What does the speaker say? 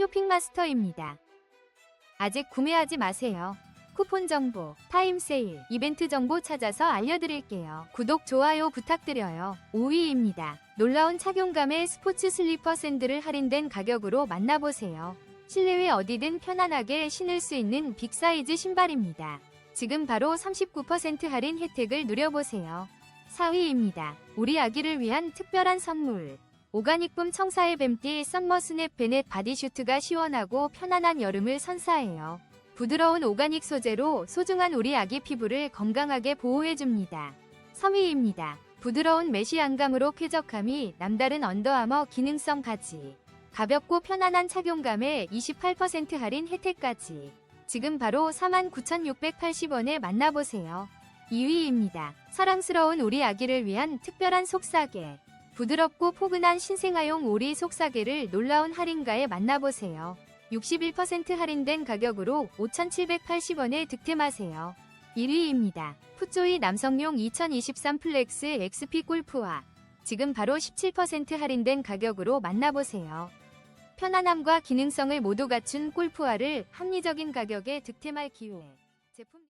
쇼핑마스터입니다. 아직 구매하지 마세요. 쿠폰 정보, 타임 세일, 이벤트 정보 찾아서 알려드릴게요. 구독, 좋아요 부탁드려요. 5위입니다. 놀라운 착용감의 스포츠 슬리퍼 샌들을 할인된 가격으로 만나보세요. 실내외 어디든 편안하게 신을 수 있는 빅사이즈 신발입니다. 지금 바로 39% 할인 혜택을 누려보세요. 4위입니다. 우리 아기를 위한 특별한 선물. 오가닉붐 청사의 뱀띠 썸머 스냅 베넷 바디슈트가 시원하고 편안한 여름을 선사해요. 부드러운 오가닉 소재로 소중한 우리 아기 피부를 건강하게 보호해줍니다. 3위입니다. 부드러운 메쉬 안감으로 쾌적함이 남다른 언더아머 기능성 가지. 가볍고 편안한 착용감에 28% 할인 혜택까지. 지금 바로 49,680원에 만나보세요. 2위입니다. 사랑스러운 우리 아기를 위한 특별한 속사계. 부드럽고 포근한 신생아용 오리 속사계를 놀라운 할인가에 만나보세요. 61% 할인된 가격으로 5,780원에 득템하세요. 1위입니다. 푸조이 남성용 2023 플렉스 XP 골프화. 지금 바로 17% 할인된 가격으로 만나보세요. 편안함과 기능성을 모두 갖춘 골프화를 합리적인 가격에 득템할 기회. 제품